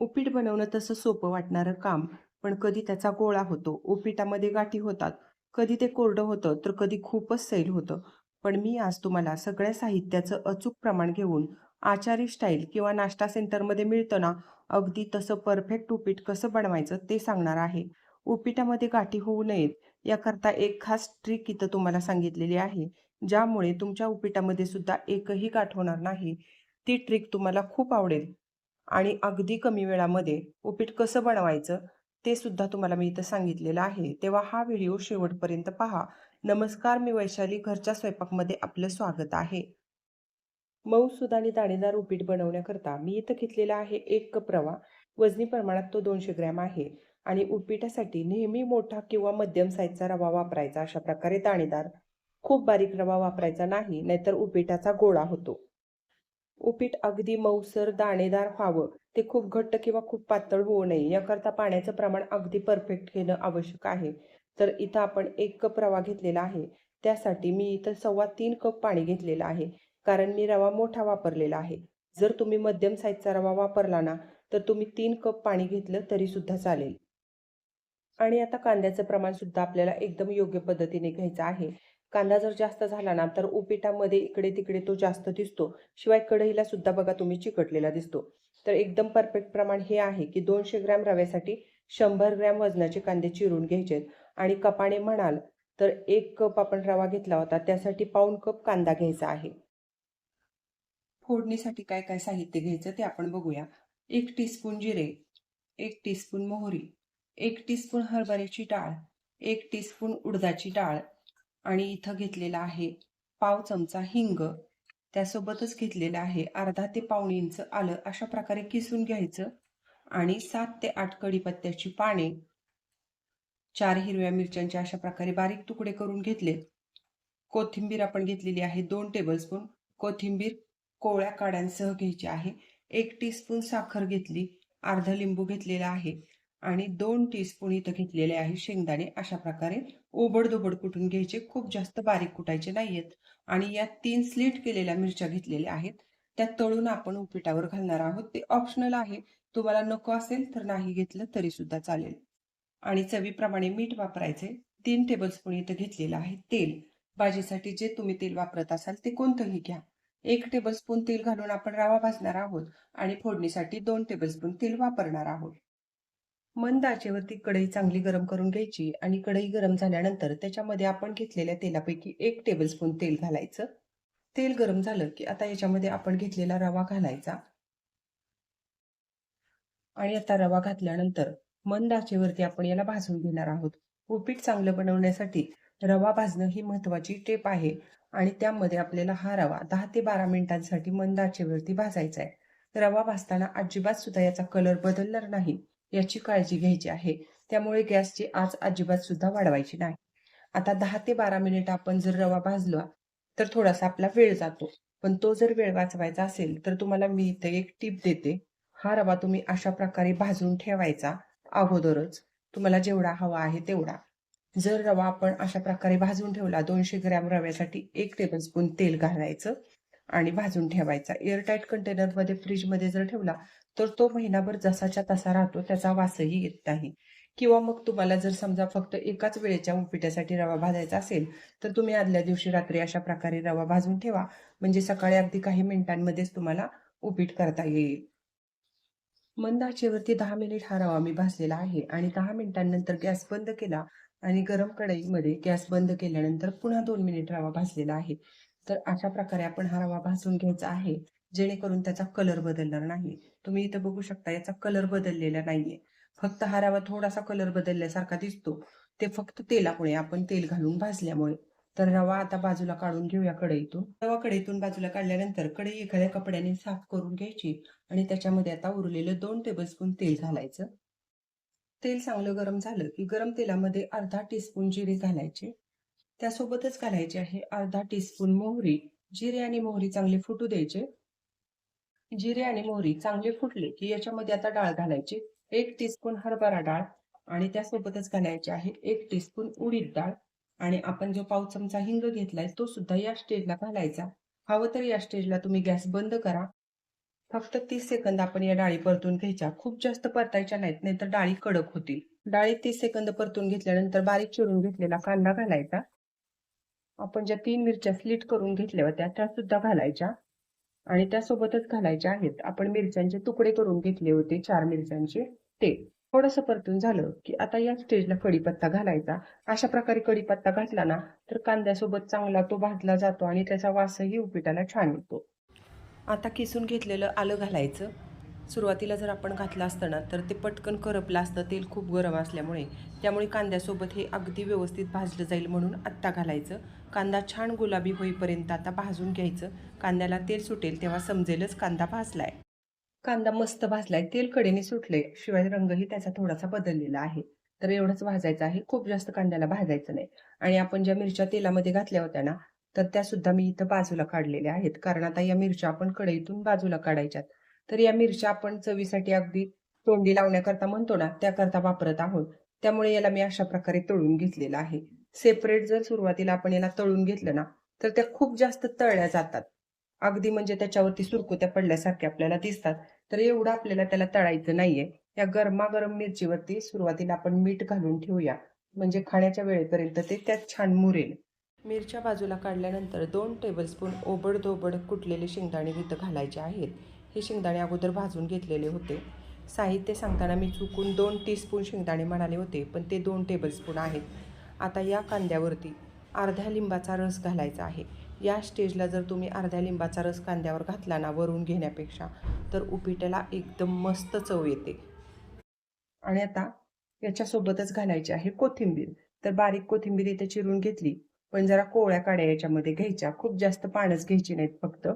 उपीट बनवणं तसं सोपं वाटणारं काम, पण कधी त्याचा गोळा होतो, उपीटामध्ये गाठी होतात, कधी ते कोरडं होतं, तर कधी खूपच सैल होतं. पण मी आज तुम्हाला सगळ्या साहित्याचं अचूक प्रमाण घेऊन आचारी स्टाईल किंवा नाश्ता सेंटरमध्ये मिळतं ना, अगदी तसं परफेक्ट उपीट कसं बनवायचं ते सांगणार आहे. उपीटामध्ये गाठी होऊ नयेत याकरता एक खास ट्रिक इथं तुम्हाला सांगितलेली आहे, ज्यामुळे तुमच्या उपीटामध्ये सुद्धा एकही गाठ होणार नाही. ती ट्रिक तुम्हाला खूप आवडेल. आणि अगदी कमी वेळामध्ये उपीट कसं बनवायचं ते सुद्धा तुम्हाला मी इथं सांगितलेलं आहे. तेव्हा हा व्हिडिओ शेवटपर्यंत पहा. नमस्कार, मी वैशाली. घरच्या स्वयंपाकमध्ये आपलं स्वागत आहे. मऊसूद आणि दाणेदार उपीट बनवण्याकरता मी इथं घेतलेला आहे एक कप रवा. वजनी प्रमाणात तो दोनशे ग्रॅम आहे आणि उपीटासाठी नेहमी मोठा किंवा मध्यम साईजचा रवा वापरायचा. अशा प्रकारे दाणेदार. खूप बारीक रवा वापरायचा नाही, नाहीतर उपीटाचा गोळा होतो. उपीट अगदी मऊसर दाणेदार व्हावं. ते खूप घट्ट किंवा खूप पातळ होऊ नये. याकरता पाण्याचं प्रमाण अगदी परफेक्ट घेणं आवश्यक आहे. तर इथं आपण एक कप रवा घेतलेला आहे. त्यासाठी मी इथं सव्वा तीन कप पाणी घेतलेलं आहे. कारण मी रवा मोठा वापरलेला आहे. जर तुम्ही मध्यम साईजचा रवा वापरला ना तर तुम्ही तीन कप पाणी घेतलं तरी सुद्धा चालेल. आणि आता कांद्याचं प्रमाण सुद्धा आपल्याला एकदम योग्य पद्धतीने घ्यायचं आहे. कांदा जर जास्त झाला ना तर उपिटामध्ये इकडे तिकडे तो जास्त दिसतो. शिवाय कढईला सुद्धा बघा तुम्ही चिकटलेला दिसतो. तर एकदम परफेक्ट प्रमाण हे आहे की दोनशे ग्रॅम रव्यासाठी शंभर ग्रॅम वजनाचे कांदे चिरून घ्यायचे. आणि कपाने म्हणाल तर एक कप आपण रवा घेतला होता त्यासाठी पाऊन कप कांदा घ्यायचा आहे. फोडणीसाठी काय काय साहित्य घ्यायचं ते आपण बघूया. एक टीस्पून जिरे एक टीस्पून मोहरी एक टीस्पून हरभऱ्याची डाळ एक टीस्पून उडदाची डाळ आणि इथं घेतलेला आहे पाव चमचा हिंग. त्यासोबतच घेतलेलं आहे अर्धा ते पाऊण इंच आलं अशा प्रकारे किसून घ्यायचं आणि सात ते आठ कढीपत्त्याची पाने. चार हिरव्या मिरच्यांचे अशा प्रकारे बारीक तुकडे करून घेतले. कोथिंबीर आपण घेतलेली आहे दोन टेबलस्पून कोथिंबीर कोवळ्या काड्यांसह घ्यायची आहे. एक टीस्पून साखर घेतली. अर्धा लिंबू घेतलेला आहे. आणि दोन टीस्पून इथं घेतलेले आहे शेंगदाणे. अशा प्रकारे ओबडधोबड कुटून घ्यायचे? खूप जास्त बारीक कुटायचे नाहीयेत. आणि या तीन स्लीट केलेल्या मिरच्या घेतलेल्या आहेत. त्या तळून आपण उपीटावर घालणार आहोत. ते ऑप्शनल आहे. तुम्हाला नको असेल तर नाही घेतलं तरी सुद्धा चालेल. आणि चवीप्रमाणे मीठ वापरायचे. तीन टेबलस्पून इथं घेतलेलं आहे तेल. भाजीसाठी जे तुम्ही तेल वापरत असाल ते कोणतंही घ्या. एक टेबलस्पून तेल घालून आपण रवा भाजणार आहोत. आणि फोडणीसाठी दोन टेबलस्पून तेल वापरणार आहोत. मंद आचेवरती कढई चांगली गरम करून घ्यायची आणि कढई गरम झाल्यानंतर त्याच्यामध्ये आपण घेतलेल्या तेलापैकी एक टेबलस्पून तेल घालायचं. तेल गरम झालं की आता याच्यामध्ये आपण घेतलेला रवा घालायचा. आणि आता रवा घातल्यानंतर मंद आचेवरती आपण याला भाजून घेणार आहोत. उपीट चांगलं बनवण्यासाठी रवा भाजणं ही महत्वाची टेप आहे आणि त्यामध्ये आपल्याला हा रवा दहा ते बारा मिनिटांसाठी मंद आचेवरती भाजायचा आहे. रवा भाजताना अजिबात सुद्धा याचा कलर बदलणार नाही. याची काळजी घ्यायची आहे. त्यामुळे गॅसची आज अजिबात सुद्धा वाढवायची नाही. आता दहा ते बारा मिनिट आपण जर रवा भाजला तर थोडासा आपला वेळ जातो. पण तो जर वेळ वाचवायचा असेल तर तुम्हाला मी इथे एक टीप देते. हा रवा तुम्ही अशा प्रकारे भाजून ठेवायचा अगोदरच. तुम्हाला जेवढा हवा आहे तेवढा. जर रवा आपण अशा प्रकारे भाजून ठेवला दोनशे ग्रॅम रव्यासाठी एक टेबलस्पून तेल घालायचं आणि भाजून ठेवायचा. एअरटाईट कंटेनरमध्ये फ्रीजमध्ये जर ठेवला तर तो महिनाभर जसाच्या तसा राहतो त्याचा वासही येत नाही. किंवा मग तुम्हाला जर समजा फक्त एकाच वेळेच्या उपिट्यासाठी रवा भाजायचा असेल तर तुम्ही आदल्या दिवशी रात्री अशा प्रकारे रवा भाजून ठेवा. म्हणजे सकाळी अगदी काही मिनिटांमध्येच तुम्हाला उपीट करता येईल. मंद आचेवरती दहा मिनिट हा रवा मी भाजलेला आहे आणि दहा मिनिटांनंतर गॅस बंद केला आणि गरम कढईमध्ये गॅस बंद केल्यानंतर पुन्हा दोन मिनिट रवा भाजलेला आहे. तर अशा प्रकारे आपण हा रवा भाजून घ्यायचा आहे. जेणेकरून त्याचा कलर बदलणार नाही तुम्ही इथं बघू शकता याचा कलर बदललेला नाहीये. फक्त हारावा थोडासा कलर बदलल्यासारखा दिसतो. ते फक्त तेलामुळे आपण तेल घालून भाजल्यामुळे. तर रवा आता बाजूला काढून घेऊया कढईतून. रवा कढईतून बाजूला काढल्यानंतर कढई एखाद्या कपड्याने साफ करून घ्यायची आणि त्याच्यामध्ये आता उरलेलं दोन टेबलस्पून तेल घालायचं. तेल चांगलं गरम झालं की गरम तेलामध्ये अर्धा टीस्पून जिरे घालायचे. त्यासोबतच घालायचे आहे अर्धा टीस्पून मोहरी. जिरे आणि मोहरी चांगले फुटू द्यायचे. जिरे आणि मोहरी चांगले फुटले की याच्यामध्ये आता डाळ घालायची. एक टीस्पून हरभरा डाळ आणि त्यासोबतच घालायची आहे एक टीस्पून उडीद डाळ. आणि आपण जो पाव चमचा हिंग घेतलाय तो सुद्धा या स्टेजला घालायचा. हवं तर या स्टेजला तुम्ही गॅस बंद करा. फक्त तीस सेकंद आपण या डाळी परतून घ्यायच्या. खूप जास्त परतायच्या नाहीत नाहीतर डाळी कडक होतील. डाळी तीस सेकंद परतून घेतल्यानंतर बारीक चिरून घेतलेला कांदा घालायचा. आपण ज्या तीन मिरच्या स्लीट करून घेतल्या होत्या त्या सुद्धा घालायच्या. आणि त्यासोबतच घालायच्या आहेत. आपण मिरच्यांचे तुकडे करून घेतले होते चार मिरच्यांचे. ते थोडंसं परतून झालं की आता या स्टेजला कढीपत्ता घालायचा. अशा प्रकारे कढीपत्ता घातला ना तर कांद्यासोबत चांगला तो भाजला जातो आणि त्याचा वासही उपीटाला छान येतो. आता किसून घेतलेलं आलं घालायचं. सुरुवातीला जर आपण घातलं असतं ना तर ते पटकन करपलं असतं तेल खूप गरम असल्यामुळे. त्यामुळे कांद्यासोबत हे अगदी व्यवस्थित भाजलं जाईल म्हणून आत्ता घालायचं. कांदा छान गुलाबी होईपर्यंत आता भाजून घ्यायचं. कांद्याला तेल सुटेल तेव्हा समजेलच कांदा भाजलाय. कांदा मस्त भाजलाय तेल कडेने सुटले शिवाय रंगही त्याचा थोडासा बदललेला आहे. तर एवढंच भाजायचं आहे. खूप जास्त कांद्याला भाजायचं नाही. आणि आपण ज्या मिरच्या तेलामध्ये घातल्या होत्या ना तर त्या सुद्धा मी इथं बाजूला काढलेल्या आहेत. कारण आता या मिरच्या आपण कढईतून बाजूला काढायच्यात. तर या मिरच्या आपण चवीसाठी अगदी तोंडी लावण्याकरता म्हणतो ना त्याकरता वापरत आहोत. त्यामुळे याला मी अशा प्रकारे तळून घेतलेलं आहे. सेपरेट जर सुरुवातीला आपण याला तळून घेतलं ना तर त्या खूप जास्त तळल्या जातात. अगदी म्हणजे त्याच्यावरती सुरकुत्या पडल्यासारख्या आपल्याला दिसतात. तर एवढं आपल्याला त्याला तळायचं नाहीये. या गरमागरम मिरचीवरती सुरुवातीला आपण मीठ घालून ठेवूया. म्हणजे खाण्याच्या वेळेपर्यंत ते त्यात छान मुरेल. मिरच्या बाजूला काढल्यानंतर दोन टेबलस्पून ओबड कुटलेले शेंगदाणे इथं घालायचे आहेत. हे शेंगदाणे अगोदर भाजून घेतलेले होते. साहित्य सांगताना मी चुकून दोन टीस्पून शेंगदाणे म्हणाले होते पण ते दोन टेबलस्पून आहेत. आता या कांद्यावरती अर्ध्या लिंबाचा रस घालायचा आहे. या स्टेजला जर तुम्ही अर्ध्या लिंबाचा रस कांद्यावर घातला ना वरून घेण्यापेक्षा तर उपिट्याला एकदम मस्त चव येते. आणि आता याच्यासोबतच घालायची आहे कोथिंबीर. तर बारीक कोथिंबीर इथे चिरून घेतली पण जरा कोवळ्या काड्या याच्यामध्ये घ्यायच्या. खूप जास्त पानच घ्यायची नाहीत फक्त.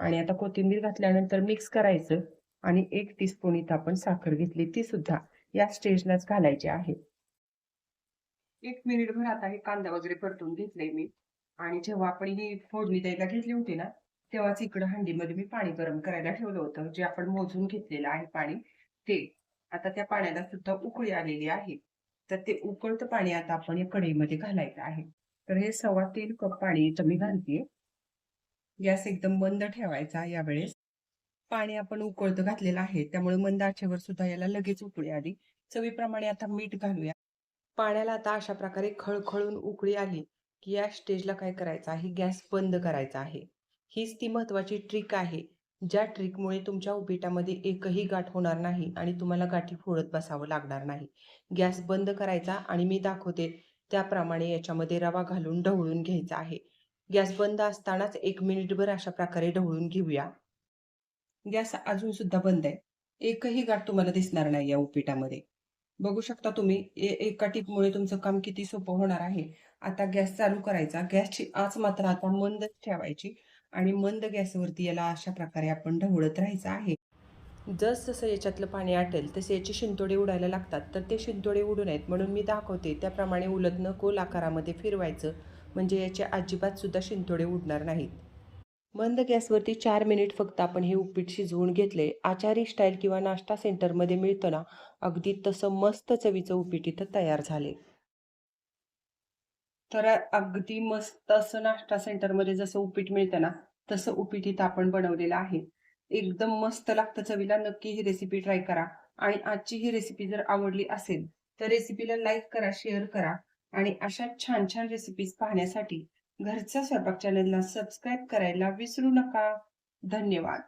आणि आता कोथिंबीर घातल्यानंतर मिक्स करायचं. आणि एक टीस्पून इथं आपण साखर घेतली ती सुद्धा या स्टेजलाच घालायची आहे. एक मिनिटभर आता हे कांदा वगैरे परतून घेतलंय मी. आणि जेव्हा आपण ही फोडणी द्यायला घेतली होती ना तेव्हाच इकडं हंडीमध्ये मी पाणी गरम करायला ठेवलं होतं. जे आपण मोजून घेतलेलं आहे पाणी ते आता त्या पाण्याला सुद्धा उकळी आलेली आहे. तर ते उकळतं पाणी आता आपण या कढईमध्ये घालायचं आहे. तर हे सव्वा तीन कप पाणी इथं मी घालते गॅस एकदम बंद ठेवायचा यावेळेस. पाणी आपण उकळतं घातलेलं आहे त्यामुळे मंद आचेवर सुद्धा याला लगेच उकळी आली. चवीप्रमाणे आता मीठ घालूया. पाण्याला आता अशा प्रकारे खळखळून उकळी आली की या स्टेजला काय करायचं आहे? गॅस बंद करायचा आहे. हीच ती महत्वाची ट्रिक आहे. ज्या ट्रिकमुळे तुमच्या उपीटामध्ये एकही गाठ होणार नाही आणि तुम्हाला गाठी फोडत बसावं लागणार नाही. गॅस बंद करायचा आणि मी दाखवते. त्याप्रमाणे याच्यामध्ये रवा घालून ढवळून घ्यायचा आहे. गॅस बंद असतानाच एक मिनिटभर अशा प्रकारे ढवळून घेऊया. गॅस अजून सुद्धा बंद आहे. एकही गाठ तुम्हाला दिसणार नाही या उपीटामध्ये. बघू शकता तुम्ही एका टिपमुळे तुमचं काम किती सोपं होणार आहे. आता गॅस चालू करायचा. गॅसची आच मात्र आता मंदच ठेवायची आणि मंद गॅसवरती याला अशा प्रकारे आपण ढवळत राहायचं आहे. जस जसं याच्यातलं पाणी आटेल तसे याचे शिंतोडे उडायला लागतात. तर ते शिंतोडे उडू नयेत म्हणून मी दाखवते त्याप्रमाणे उलटनं गोल आकारामध्ये फिरवायचं. म्हणजे याचे अजिबात सुद्धा शिंतोडे उडणार नाहीत. मंद गॅसवरती चार मिनिट फक्त आपण हे उपीट शिजवून घेतले. आचारी स्टाईल किंवा नाश्ता सेंटरमध्ये मिळतं ना अगदी तसं मस्त चवीचं उपीट इथं तयार झाले. तर अगदी मस्त असं नाश्ता सेंटरमध्ये जसं उपीट मिळतं ना तसं उपीट इथं आपण बनवलेलं आहे. एकदम मस्त लागतं चवीला. नक्की ही रेसिपी ट्राय करा. आणि आजची ही रेसिपी जर आवडली असेल तर रेसिपीला लाईक करा शेअर करा. आणि अशा छान छान रेसिपीज पाहण्यासाठी घरच्या स्वयंपाक चॅनलला सबस्क्राईब करायला विसरू नका. धन्यवाद.